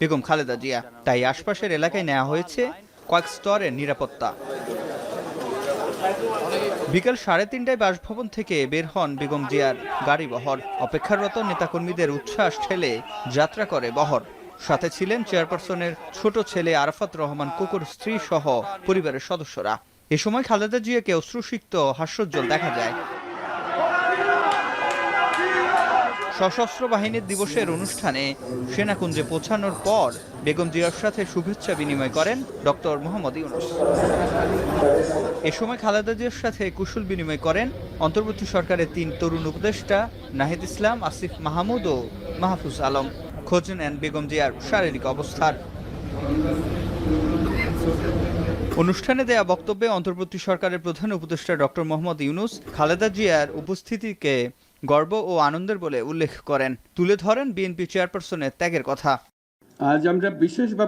বেগম খালেদা জিয়া। তাই আশপাশের এলাকায় নেওয়া হয়েছে কয়েক স্তরের নিরাপত্তা। বিকেল সাড়ে তিনটায় বাসভবন থেকে বের হন বেগম জিয়ার গাড়ি বহর। অপেক্ষারত নেতাকর্মীদের উচ্ছ্বাস ঠেলে যাত্রা করে বহর। সাথে ছিলেন চেয়ারপারসনের ছোট ছেলে আরাফাত রহমান কুকুর স্ত্রী সহ পরিবারের সদস্যরা। এ সময় খালেদা জিয়াকে অশ্রুসিক্ত হাস্যোজ্জ্বল দেখা যায়। সশস্ত্র বাহিনীর দিবসের অনুষ্ঠানে সেনাকুঞ্জে পৌঁছানোর পর বেগম জিয়ার সাথে শুভেচ্ছা বিনিময় করেন ডক্টর মোহাম্মদ ইউনুস। এ সময় খালেদা জিয়ার সাথে কুশল বিনিময় করেন অন্তর্বর্তী সরকারের তিন তরুণ উপদেষ্টা নাহিদ ইসলাম, আসিফ মাহমুদ ও মাহফুজ আলম। খোঁজ নেন বেগম জিয়ার শারীরিক অবস্থার। অনুষ্ঠানে দেয়া বক্তব্যে অন্তর্বর্তী সরকারের প্রধান উপদেষ্টা ডক্টর মোহাম্মদ ইউনুস, খালেদা জিয়ার উপস্থিতিকে গর্ব ও আনন্দের বলে উল্লেখ করেন। তুলে ধরেন বিএনপি চেয়ারপারসনের ত্যাগের কথা। আজ আমরা বিশেষভাবে